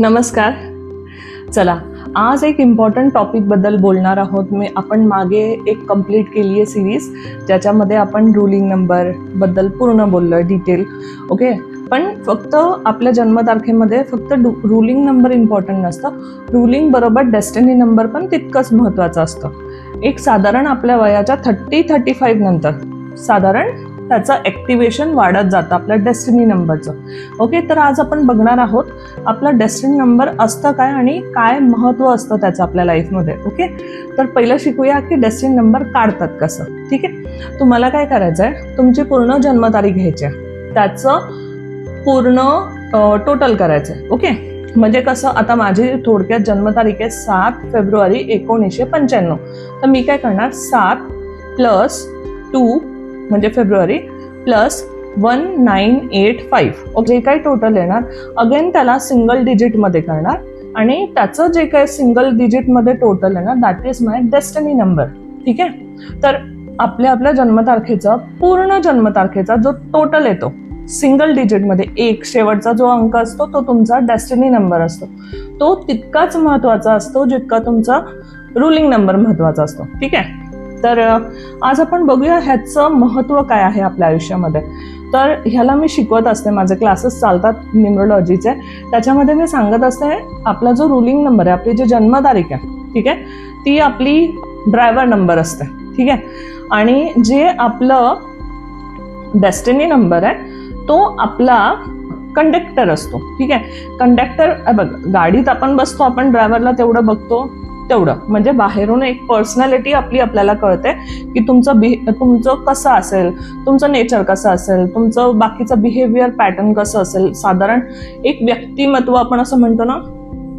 नमस्कार. चला आज एक इम्पॉर्टंट टॉपिकबद्दल बोलणार आहोत. मी आपण मागे एक कंप्लीट केली आहे सिरीज ज्याच्यामध्ये आपण रुलिंग नंबरबद्दल पूर्ण बोललो आहे डिटेल ओके पण फक्त आपल्या जन्मतारखेमध्ये फक्त रुलिंग नंबर इम्पॉर्टंट नसतं. रुलिंग बरोबर डेस्टिनी नंबर पण तितकंच महत्त्वाचं असतं. एक साधारण आपल्या वयाच्या थर्टी थर्टी फाईव्ह नंतर. साधारण त्याचं ॲक्टिवेशन वाढत जातं आपल्या डेस्टिनी नंबरचं ओके तर आज आपण बघणार आहोत आपला डेस्टिनी नंबर असतं काय आणि काय महत्त्व असतं त्याचं आपल्या लाईफमध्ये ओके तर पहिलं शिकूया की डेस्टिनी नंबर काढतात कसं. ठीक आहे? तुम्हाला काय करायचं आहे तुमची पूर्ण जन्मतारीख घ्यायची आहे. त्याचं पूर्ण टोटल करायचं आहे. ओके म्हणजे कसं? आता माझी थोडक्यात जन्मतारीख आहे सात फेब्रुवारी एकोणीसशे पंच्याण्णव. तर मी काय करणार? सात प्लस टू म्हणजे February plus one nine eight five जे काही टोटल येणार अगेन त्याला सिंगल डिजिटमध्ये करणार. आणि त्याचं जे काही सिंगल डिजिटमध्ये टोटल येणार that is my destiny number ठीक आहे? तर आपल्या आपल्या जन्मतारखेचा पूर्ण जन्मतारखेचा जो टोटल येतो सिंगल डिजिटमध्ये एक शेवटचा जो अंक असतो तो तुमचा डेस्टिनी नंबर असतो. तो तितकाच महत्त्वाचा असतो जितका तुमचा रुलिंग नंबर महत्त्वाचा असतो. ठीक आहे? तर आज आपण बघूया ह्याचं महत्त्व काय आहे आपल्या आयुष्यामध्ये. तर ह्याला मी शिकवत असते माझे क्लासेस चालतात न्युमरोलॉजीचे. त्याच्यामध्ये मी सांगत असते आपला जो रुलिंग नंबर आहे आपली जी जन्मतारीख आहे ठीक आहे ती आपली ड्रायव्हर नंबर असते ठीक आहे. आणि जे आपलं डेस्टिनी नंबर आहे तो आपला कंडक्टर असतो ठीक आहे. कंडक्टर बघ गाडीत आपण बसतो आपण ड्रायव्हरला तेवढं बघतो तेवढं. म्हणजे बाहेरून एक पर्सनॅलिटी आपली आपल्याला कळते की तुमचं बिहे तुमचं कसं असेल तुमचं नेचर कसं असेल तुमचं बाकीचं बिहेवियर पॅटर्न कसं असेल. साधारण एक व्यक्तिमत्व आपण असं म्हणतो ना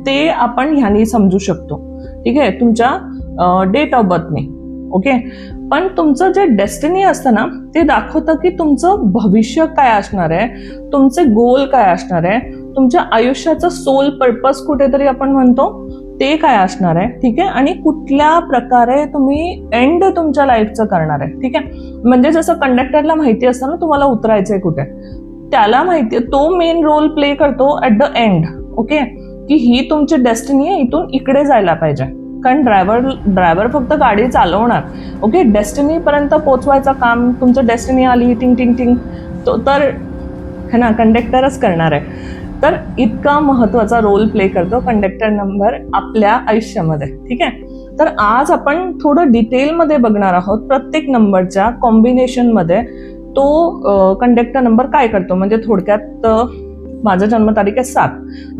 ते आपण ह्यानी समजू शकतो. ठीक आहे? तुमच्या डेट ऑफ बर्थने ओके? पण तुमचं जे डेस्टिनी असतं ना ते दाखवतं की तुमचं भविष्य काय असणार आहे तुमचे गोल काय असणार आहे तुमच्या आयुष्याचं सोल पर्पज कुठेतरी आपण म्हणतो ते काय असणार आहे? ठीक आहे? आणि कुठल्या प्रकारे तुम्ही एंड तुमच्या लाईफचं करणार आहे? ठीक आहे? म्हणजे जसं कंडक्टरला माहिती असतं ना तुम्हाला उतरायचंय कुठे? त्याला माहिती तो मेन रोल प्ले करतो ऍट द एंड ओके की ही तुमची डेस्टिनी आहे इथून इकडे जायला पाहिजे. कारण ड्रायव्हर ड्रायव्हर फक्त गाडी चालवणार ओके डेस्टिनीपर्यंत पोचवायचं काम तुमचं डेस्टिनी आली टिंग टिंग टिंग. तो तर है ना कंडक्टरच करणार आहे. तर इतका महत्त्वाचा रोल प्ले करतो कंडक्टर नंबर आपल्या आयुष्यामध्ये ठीक आहे? तर आज आपण थोडं डिटेलमध्ये बघणार आहोत प्रत्येक नंबरच्या कॉम्बिनेशनमध्ये तो कंडक्टर नंबर काय करतो? म्हणजे थोडक्यात माझं जन्मतारीख आहे सात.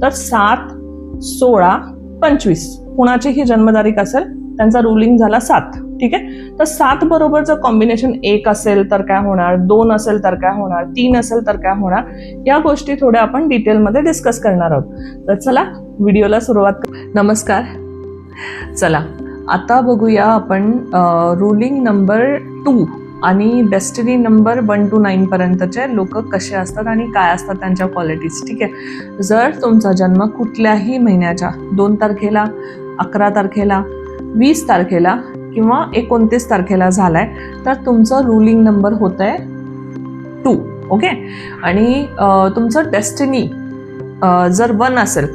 तर सात सोळा पंचवीस. कुणाची ही जन्मतारीख असेल त्यांचा रुलिंग झाला सात. ठीक आहे? तर सात बरोबरचं कॉम्बिनेशन एक असेल तर काय होणार? दोन असेल तर काय होणार? तीन असेल तर काय होणार? या गोष्टी थोड्या आपण डिटेलमध्ये डिस्कस करणार आहोत. तर चला व्हिडिओला सुरुवात नमस्कार. चला आता बघूया आपण रुलिंग नंबर टू आणि डेस्टिनी नंबर वन टू नाईनपर्यंतचे लोक कसे असतात आणि काय असतात त्यांच्या क्वालिटीज ठीक आहे? जर तुमचा जन्म कुठल्याही महिन्याच्या दोन तारखेला अकरा तारखेला वीस तारखेला किंवा एकोणतीस तारखेला झाला आहे तर तुमचं रुलिंग नंबर होतं आहे टू ओके आणि तुमचं डेस्टिनी जर वन असेल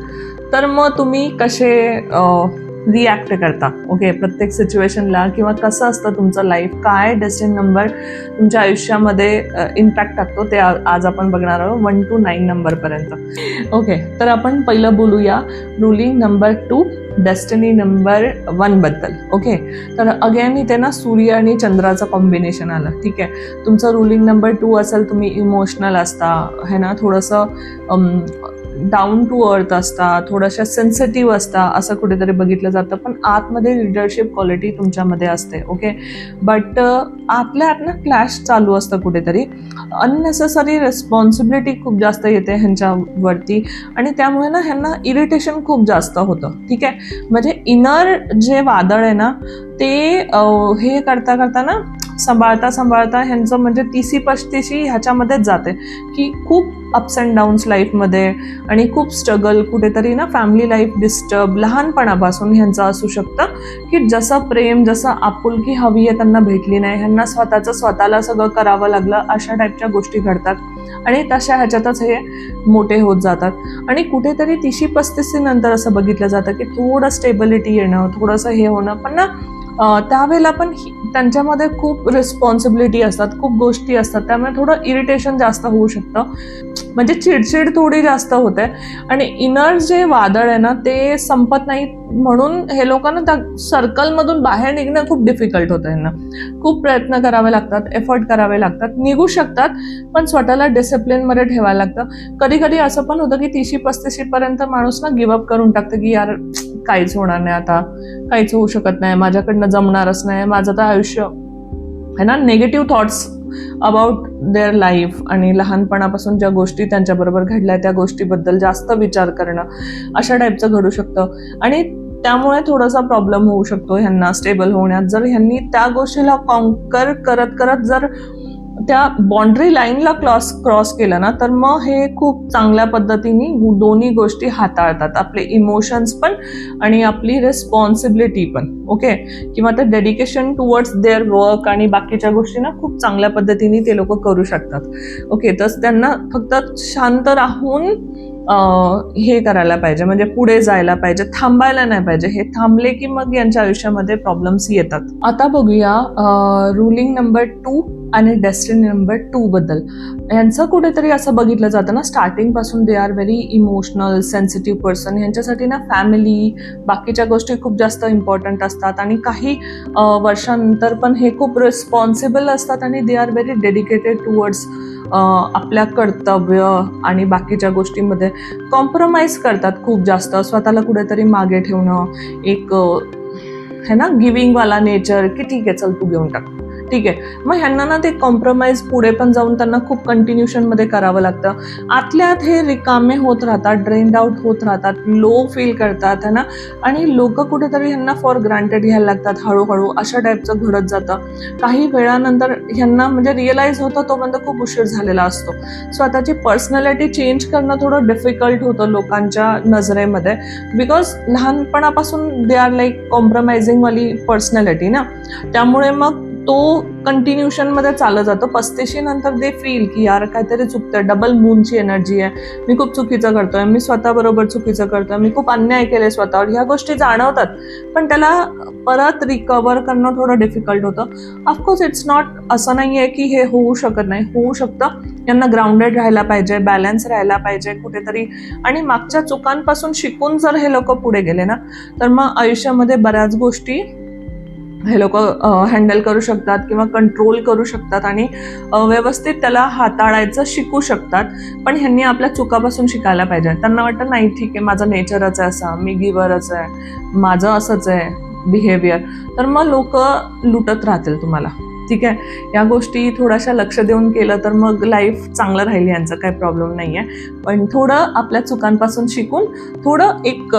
तर मग तुम्ही कसे रिॲक्ट करता ओके प्रत्येक सिच्युएशनला किंवा कसं असतं तुमचं लाईफ काय डेस्टिन नंबर तुमच्या आयुष्यामध्ये इम्पॅक्ट टाकतो ते आज आपण बघणार आहोत वन टू नाईन नंबरपर्यंत ओके तर आपण पहिलं बोलूया ruling number two destiny number वनबद्दल okay तर अगेन इथे ना सूर्य आणि चंद्राचं कॉम्बिनेशन आलं ठीक आहे? तुमचं रुलिंग नंबर टू असेल तुम्ही इमोशनल असता है ना? थोडंसं डाऊन टू अर्थ असता थोड्याशा सेन्सिटिव्ह असता असं कुठेतरी बघितलं जातं. पण आतमध्ये लिडरशिप क्वालिटी तुमच्यामध्ये असते ओके बट आतल्या आत ना क्लॅश चालू असतं कुठेतरी. अननेसेसरी रेस्पॉन्सिबिलिटी खूप जास्त येते ह्यांच्यावरती. आणि त्यामुळे ना ह्यांना इरिटेशन खूप जास्त होतं ठीक आहे? म्हणजे इनर जे वादळ आहे ना ते हे करता करता ना सांभाळता सांभाळता ह्यांचं म्हणजे तिसी पस्तीशी ह्याच्यामध्येच जाते. की खूप अप्स अँड डाऊन्स लाईफमध्ये आणि खूप स्ट्रगल कुठेतरी ना फॅमिली लाईफ डिस्टर्ब लहानपणापासून ह्यांचं असू शकतं. की जसं प्रेम जसं आपुलकी हवी आहे त्यांना भेटली नाही ह्यांना स्वतःचं स्वतःला सगळं करावं लागलं अशा टाईपच्या गोष्टी घडतात. आणि तशा ह्याच्यातच हे मोठे होत जातात. आणि कुठेतरी तिशी पस्तीसी नंतर असं बघितलं जातं की थोडं स्टेबिलिटी येणं थोडंसं हे होणं पण ना त्यावेळेला पण त्यांच्यामध्ये खूप रिस्पॉन्सिबिलिटी असतात खूप गोष्टी असतात. त्यामुळे थोडं इरिटेशन जास्त होऊ शकतं. म्हणजे चिडचिड थोडी जास्त होते. आणि इनर जे वादळ आहे ना ते संपत नाही म्हणून हे लोकांना त्या सर्कलमधून बाहेर निघणं खूप डिफिकल्ट होतं यांना. खूप प्रयत्न करावे लागतात एफर्ट करावे लागतात. निघू शकतात पण स्वतःला डिसिप्लिनमध्ये ठेवायला लागतं. कधी कधी असं पण होतं की तीसशे पस्तीसशेपर्यंत माणूस ना गिवअप करून टाकतं की यार काहीच होणार नाही आता. काहीच होऊ शकत नाही. माझ्याकडनं जमणारच नाही. माझं तर आयुष्य आहे ना negative thoughts about their life आणि लहानपणापासून ज्या गोष्टी त्यांच्याबरोबर घडल्या त्या गोष्टीबद्दल जास्त विचार करणं अशा टाईपचं घडू शकतं. आणि त्यामुळे थोडासा प्रॉब्लेम होऊ शकतो ह्यांना स्टेबल होण्यात. जर ह्यांनी त्या गोष्टीला कॉन्कर करत करत जर त्या बाउंड्री लाईनला क्रॉस क्रॉस केलं ना तर मग हे खूप चांगल्या पद्धतीने दोन्ही गोष्टी हाताळतात. आपले इमोशन्स पण आणि आपली रिस्पॉन्सिबिलिटी पण. ओके किंवा ते डेडिकेशन टुवर्ड्स देअर वर्क आणि बाकीच्या गोष्टी ना खूप चांगल्या पद्धतीने ते लोक करू शकतात. ओके तर त्यांना फक्त शांत राहून हे करायला पाहिजे. म्हणजे पुढे जायला पाहिजे थांबायला नाही पाहिजे. हे थांबले की मग यांच्या आयुष्यामध्ये प्रॉब्लेम्स येतात. आता बघूया रुलिंग नंबर टू आणि डेस्टिनी नंबर टू बद्दल. यांचं कुठेतरी असं बघितलं जातं ना स्टार्टिंगपासून they are very emotional sensitive person यांच्यासाठी ना फॅमिली बाकीच्या गोष्टी खूप जास्त इम्पॉर्टंट असतात. आणि काही वर्षांनंतर वर्षानंतर पण हे खूप रिस्पॉन्सिबल असतात आणि they are very dedicated towards आपल्या कर्तव्य आणि बाकीच्या गोष्टींमध्ये कॉम्प्रोमाइज करतात खूप जास्त. स्वतःला कुठेतरी मागे ठेवणं एक है ना गिविंगवाला नेचर की ठीक आहे चल तू घेऊन टाक. ठीक आहे. मग ह्यांना ना ते कॉम्प्रोमाइज पुढे पण जाऊन त्यांना खूप कंटिन्युशनमध्ये करावं लागतं. आतल्या आत हे रिकामे होत राहतात ड्रेंड आउट होत राहतात लो फील करतात है ना? आणि लोक कुठेतरी ह्यांना फॉर ग्रांटेड घ्यायला लागतात हळूहळू अशा टाईपचं घडत जातं. काही वेळानंतर ह्यांना म्हणजे रिअलाईज होतं तोपर्यंत खूप उशीर झालेला असतो. स्वतःची पर्सनॅलिटी चेंज करणं थोडं डिफिकल्ट होतं लोकांच्या नजरेमध्ये. बिकॉज लहानपणापासून दे आर लाईक कॉम्प्रोमाइझिंगवाली पर्सनॅलिटी ना. त्यामुळे मग तो कंटिन्युशनमध्ये चालत जातो. पस्तीशी नंतर दे फील की यार काहीतरी चुकतं डबल मूनची एनर्जी आहे. मी खूप चुकीचं करतोय. मी स्वतःबरोबर चुकीचं करतोय. मी खूप अन्याय केले स्वतःवर. ह्या गोष्टी जाणवतात. पण त्याला परत रिकवर करणं थोडं डिफिकल्ट होतं. ऑफकोर्स इट्स नॉट असं नाही आहे की हे होऊ शकत नाही. होऊ शकतं. यांना ग्राउंडेड राहायला पाहिजे बॅलन्स राहायला पाहिजे कुठेतरी. आणि मागच्या चुकांपासून शिकून जर हे लोक पुढे गेले ना तर मग आयुष्यामध्ये बऱ्याच गोष्टी हे लोक हँडल करू शकतात किंवा कंट्रोल करू शकतात आणि व्यवस्थित त्याला हाताळायचं शिकू शकतात. पण ह्यांनी आपल्या चुकापासून शिकायला पाहिजे. त्यांना वाटतं नाही ठीक आहे माझं नेचरच आहे असा. मी गिवरच आहे. माझं असंच आहे बिहेवियर तर मग लोक लुटत राहतील तुम्हाला. ठीक आहे? या गोष्टी थोड्याशा लक्ष देऊन केलं तर मग लाईफ चांगलं राहील यांचं. काही प्रॉब्लेम नाही आहे पण थोडं आपल्या चुकांपासून शिकून थोडं एक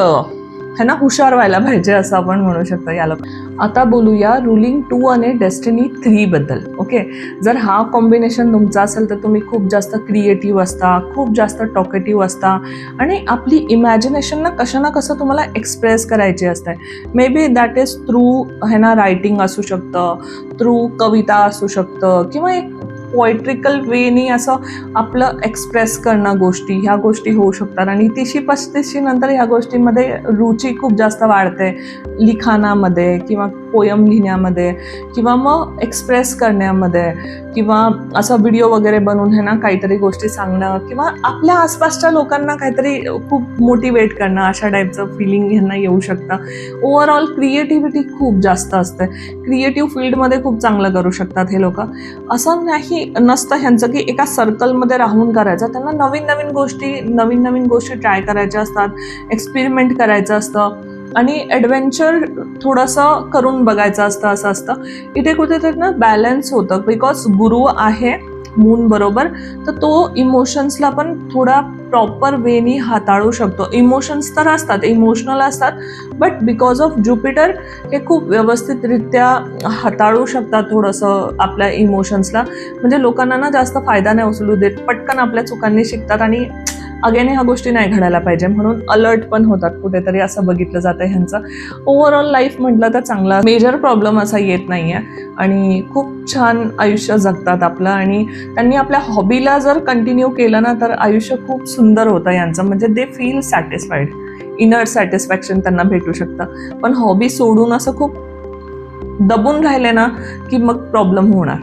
है ना हुशार व्हायला पाहिजे असं आपण म्हणू शकतो याला आता बोलूया रुलिंग टू आणि डेस्टिनी थ्री बद्दल ओके जर हा कॉम्बिनेशन तुमचा असेल तर तुम्ही खूप जास्त क्रिएटिव्ह असता खूप जास्त टॉकेटिव्ह असता आणि आपली इमॅजिनेशन ना कसं ना कसं तुम्हाला एक्सप्रेस करायची असते. Maybe that is through हे ना रायटिंग असू शकतं थ्रू कविता असू शकतं किंवा एक पोएट्रिकल वेनी असं आपलं एक्सप्रेस करणं गोष्टी ह्या गोष्टी होऊ शकतात. आणि तिशी पस्तीसशी नंतर ह्या गोष्टीमध्ये रुची खूप जास्त वाढते. लिखाणामध्ये किंवा पोयम लिहिण्यामध्ये किंवा मग एक्सप्रेस करण्यामध्ये किंवा असं व्हिडिओ वगैरे बनवून हे ना काहीतरी गोष्टी सांगणं किंवा आपल्या आसपासच्या लोकांना काहीतरी खूप मोटिवेट करणं अशा टाईपचं फिलिंग ह्यांना येऊ शकतं. ओव्हरऑल क्रिएटिव्हिटी खूप जास्त असते. क्रिएटिव्ह फील्डमध्ये खूप चांगलं करू शकतात हे लोक. असं नाही नसतं ह्यांचं की एका सर्कलमध्ये राहून करायचं. त्यांना नवीन नवीन गोष्टी नवीन नवीन गोष्टी ट्राय करायच्या असतात एक्सपेरिमेंट करायचं असतं. आणि ॲडव्हेंचर थोडंसं करून बघायचं असतं असं असतं. इथे कुठेतरी ना बॅलन्स होतं. बिकॉज गुरु आहे मून बरोबर तर तो इमोशन्सला पण थोडा प्रॉपर वेनी हाताळू शकतो. इमोशन्स तर असतात इमोशनल असतात बट बिकॉज ऑफ ज्युपिटर हे खूप व्यवस्थितरित्या हाताळू शकतात थोडंसं आपल्या इमोशन्सला म्हणजे लोकांना ना जास्त फायदा नाही उचलू देत पटकन आपल्या चुकांनी शिकतात आणि अगेन ह्या गोष्टी नाही घडायला पाहिजे म्हणून अलर्ट पण होतात कुठेतरी असं बघितलं जातं ह्यांचं. ओव्हरऑल लाईफ म्हटलं तर चांगला मेजर प्रॉब्लेम असा येत नाही आहे आणि खूप छान आयुष्य जगतात आपलं आणि त्यांनी आपल्या हॉबीला जर कंटिन्यू केलं ना तर आयुष्य खूप सुंदर होतं यांचं. म्हणजे they feel satisfied inner satisfaction त्यांना भेटू शकतं. पण हॉबी सोडून असं खूप दबून राहिले ना की मग प्रॉब्लेम होणार.